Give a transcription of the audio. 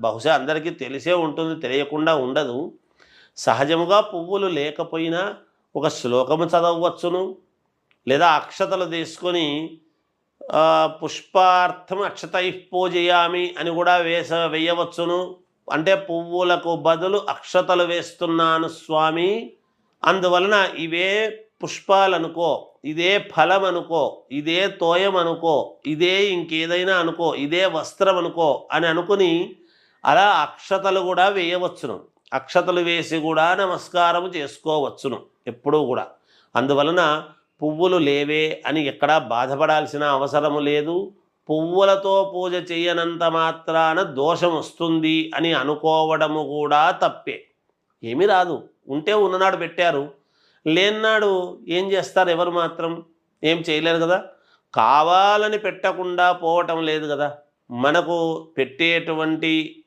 బహుశా అందరికీ తెలిసే ఉంటుంది తెలియకుండా ఉండదు. సహజముగా పువ్వులు లేకపోయినా ఒక శ్లోకము చదవవచ్చును. లేదా అక్షతలు తీసుకొని పుష్పార్థం అక్షతై పూజయామి అని కూడా వేస వేయవచ్చును. అంటే పువ్వులకు బదులు అక్షతలు వేస్తున్నాను స్వామి. అందువలన ఇవే పుష్పాలనుకో ఇదే ఫలం అనుకో ఇదే తోయం అనుకో ఇదే ఇంకేదైనా అనుకో ఇదే వస్త్రం అనుకో అని అనుకుని అలా అక్షతలు కూడా వేయవచ్చును. అక్షతలు వేసి కూడా నమస్కారం చేసుకోవచ్చును ఎప్పుడూ కూడా. అందువలన పువ్వులు లేవే అని ఎక్కడా బాధపడాల్సిన అవసరము లేదు. పువ్వులతో పూజ చేయనంత మాత్రాన దోషం వస్తుంది అని అనుకోవడము కూడా తప్పే. ఏమీ రాదు. ఉంటే ఉన్ననాడు పెట్టారు. లేనినాడు ఏం చేస్తారు ఎవరు మాత్రం? ఏం చేయలేరు కదా. కావాలని పెట్టకుండా పోవటం లేదు కదా. మనకు పెట్టేటువంటి